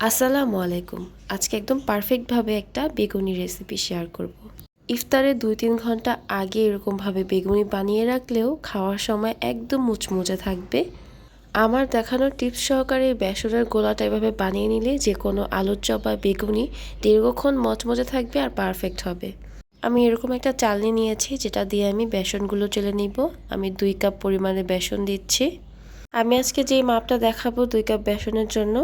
আসসালামু আলাইকুম। আজকে একদম পারফেক্টভাবে একটা বেগুনি রেসিপি শেয়ার করব। ইফতারে দুই তিন ঘণ্টা আগে এরকমভাবে বেগুনি বানিয়ে রাখলেও খাওয়ার সময় একদম মুচমুচে থাকবে। আমার দেখানো টিপস সহকারে বেসনের গোলাটা এভাবে বানিয়ে নিলে যে কোনো আলুর চপ বা বেগুনি দীর্ঘক্ষণ মচমচে থাকবে আর পারফেক্ট হবে। আমি এরকম একটা চালনি নিয়েছি যেটা দিয়ে আমি বেসনগুলো চেলে নিব। আমি দুই কাপ পরিমাণে বেসন দিচ্ছি। আমি আজকে যে মাপটা দেখাবো দুই কাপ বেসনের জন্য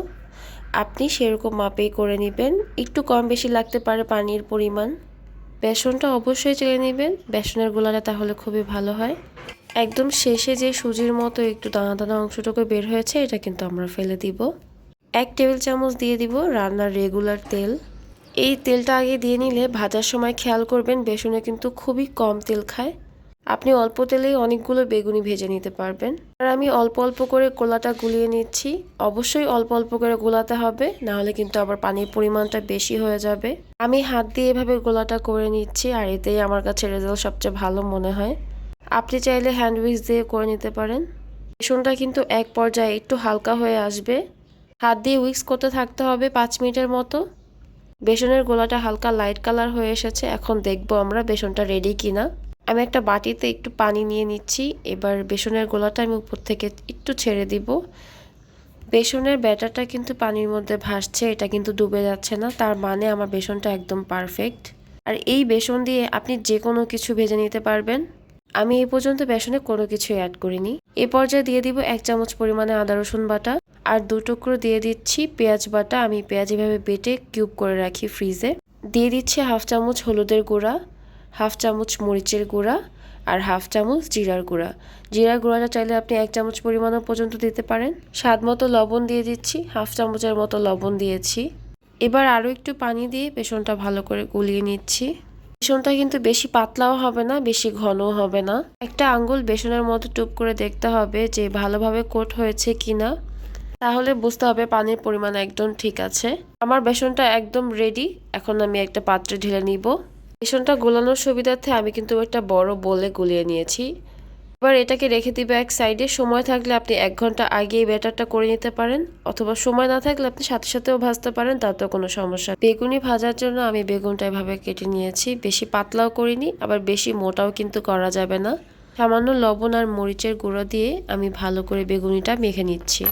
আপনি সেরকম মাপেই করে নেবেন। একটু কম বেশি লাগতে পারে পানির পরিমাণ। বেসনটা অবশ্যই চেলে নেবেন। বেসনের গোলাটা তাহলে খুবই ভালো হয়। একদম শেষে যে সুজির মতো একটু দানা দানা অংশটুকু বের হয়েছে, এটা কিন্তু আমরা ফেলে দিব। এক টেবিল চামচ দিয়ে দিব রান্নার রেগুলার তেল। এই তেলটা আগে দিয়ে নিলে ভাজার সময় খেয়াল করবেন, বেসনে কিন্তু খুবই কম তেল খায়। আপনি অল্প তেলেই অনেকগুলো বেগুনি ভেজে নিতে পারবেন। আর আমি অল্প অল্প করে গোলাটা গুলিয়ে নিচ্ছি। অবশ্যই অল্প অল্প করে গোলাতে হবে, নাহলে কিন্তু আবার পানির পরিমাণটা বেশি হয়ে যাবে। আমি হাত দিয়ে এভাবে গোলাটা করে নিচ্ছি, আর এতেই আমার কাছে রেজাল্ট সবচেয়ে ভালো মনে হয়। আপনি চাইলে হ্যান্ড উইচ দিয়ে করে নিতে পারেন। বেসনটা কিন্তু এক পর্যায়ে একটু হালকা হয়ে আসবে। হাত দিয়ে উইক্স করতে থাকতে হবে পাঁচ মিনিটের মতো। বেসনের গোলাটা হালকা লাইট কালার হয়ে এসেছে, এখন দেখব আমরা বেসনটা রেডি কিনা। আমি একটা বাটিতে একটু পানি নিয়ে নিচ্ছি। এবার বেসনের গোলাটা আমি উপর থেকে একটু ছেড়ে দিব। বেসনের ব্যাটারটা কিন্তু পানির মধ্যে ভাসছে, এটা কিন্তু ডুবে যাচ্ছে না, তার মানে আমার বেসনটা একদম পারফেক্ট। আর এই বেসন দিয়ে আপনি যে কোনো কিছু ভেজে নিতে পারবেন। আমি এই পর্যন্ত বেসনে কোনো কিছু অ্যাড করিনি। এ পর্যায়ে দিয়ে দিব এক চামচ পরিমাণে আদা রসুন বাটা। আর দু টুকরো দিয়ে দিচ্ছি পেঁয়াজ বাটা। আমি পেঁয়াজ এভাবে বেটে কিউব করে রাখি ফ্রিজে দিয়ে দিচ্ছি হাফ চামচ হলুদের গুঁড়া। হাফ চামচ মরিচের গুঁড়া আর হাফ চামচ জিরার গুঁড়া। জিরার গুঁড়াটা চাইলে আপনি এক চামচ পরিমাণও পর্যন্ত দিতে পারেন। স্বাদ মতো লবণ দিয়ে দিচ্ছি, হাফ চামচের মতো লবণ দিয়েছি। এবার আরও একটু পানি দিয়ে বেসনটা ভালো করে গুলিয়ে নিচ্ছি। বেসনটা কিন্তু বেশি পাতলাও হবে না, বেশি ঘনও হবে না। একটা আঙ্গুল বেসনের মতো টুপ করে দেখতে হবে যে ভালোভাবে কোট হয়েছে কিনা। তাহলে বুঝতে হবে পানির পরিমাণ একদম ঠিক আছে। আমার বেসনটা একদম রেডি এখন আমি একটা পাত্রে ঢেলে নিব। বেসনটা গোলানোর সুবিধার্থে আমি কিন্তু একটা বড় বলে গুলিয়ে নিয়েছি। এবার এটাকে রেখে দিবে এক সাইডে। সময় থাকলে আপনি এক ঘণ্টা আগে এই ব্যাটারটা করে নিতে পারেন, অথবা সময় না থাকলে আপনি সাথে সাথেও ভাজতে পারেন, তাতেও কোনো সমস্যা বেগুনি ভাজার জন্য আমি বেগুনটা এভাবে কেটে নিয়েছি। বেশি পাতলাও করিনি, আবার বেশি মোটাও কিন্তু করা যাবে না। সামান্য লবণ আর মরিচের গুঁড়ো দিয়ে আমি ভালো করে বেগুনিটা মেখে নিচ্ছি।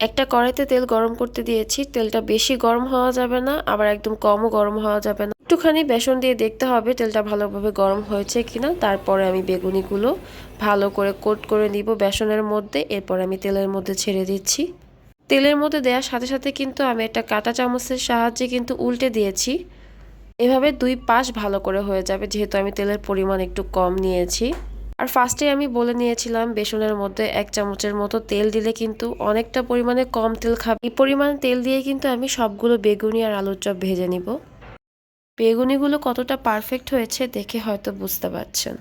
একটা কড়াইতে তেল গরম করতে দিয়েছি। তেলটা বেশি গরম হওয়া যাবে না, আবার একদম কমও গরম হওয়া যাবে না। একটুখানি বেসন দিয়ে দেখতে হবে তেলটা ভালোভাবে গরম হয়েছে কিনা। তারপরে আমি বেগুনিগুলো ভালো করে কোট করে নিব বেসনের মধ্যে। এরপর আমি তেলের মধ্যে ছেড়ে দিচ্ছি। তেলের মধ্যে দেওয়ার সাথে সাথে কিন্তু আমি একটা কাঁটা চামচের সাহায্যে কিন্তু উল্টে দিয়েছি। এভাবে দুই পাশ ভালো করে হয়ে যাবে, যেহেতু আমি তেলের পরিমাণ একটু কম নিয়েছি। আর ফার্স্টে আমি বলে নিয়েছিলাম, বেসনের মধ্যে এক চামচের মতো তেল দিলে কিন্তু অনেকটা পরিমাণে কম তেল খাবে। এই পরিমাণ তেল দিয়ে কিন্তু আমি সবগুলো বেগুনি আর আলুর চপ ভেজে নিব। বেগুনিগুলো কতটা পারফেক্ট হয়েছে দেখে হয়তো বুঝতে পারছেন।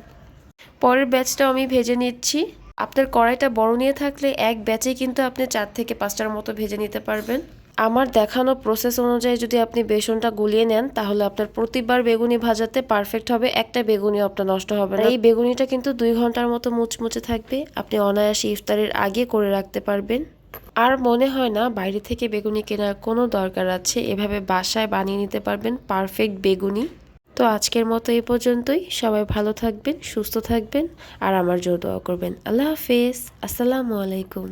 পরের ব্যাচটাও আমি ভেজে নিচ্ছি। আপনার কড়াইটা বড় নিয়ে থাকলে এক ব্যাচে কিন্তু আপনি চার থেকে পাঁচটার মতো ভেজে নিতে পারবেন। আমার দেখানো প্রসেস অনুযায়ী যদি আপনি বেসনটা গুলিয়ে নেন, তাহলে আপনার প্রতিবার বেগুনি ভাজাতে পারফেক্ট হবে। একটা বেগুনি আপনার নষ্ট হবে না। এই বেগুনিটা কিন্তু দুই ঘণ্টার মতো মুচমুচে থাকবে। আপনি অনায়াসে ইফতারের আগে করে রাখতে পারবেন। আর মনে হয় না বাইরে থেকে বেগুনি কেনার কোনো দরকার আছে। এভাবে বাসায় বানিয়ে নিতে পারবেন পারফেক্ট বেগুনি। তো আজকের মতো এই পর্যন্তই। সবাই ভালো থাকবেন, সুস্থ থাকবেন, আর আমার জোর দোয়া করবেন। আল্লাহ হাফেজ। আসসালামু আলাইকুম।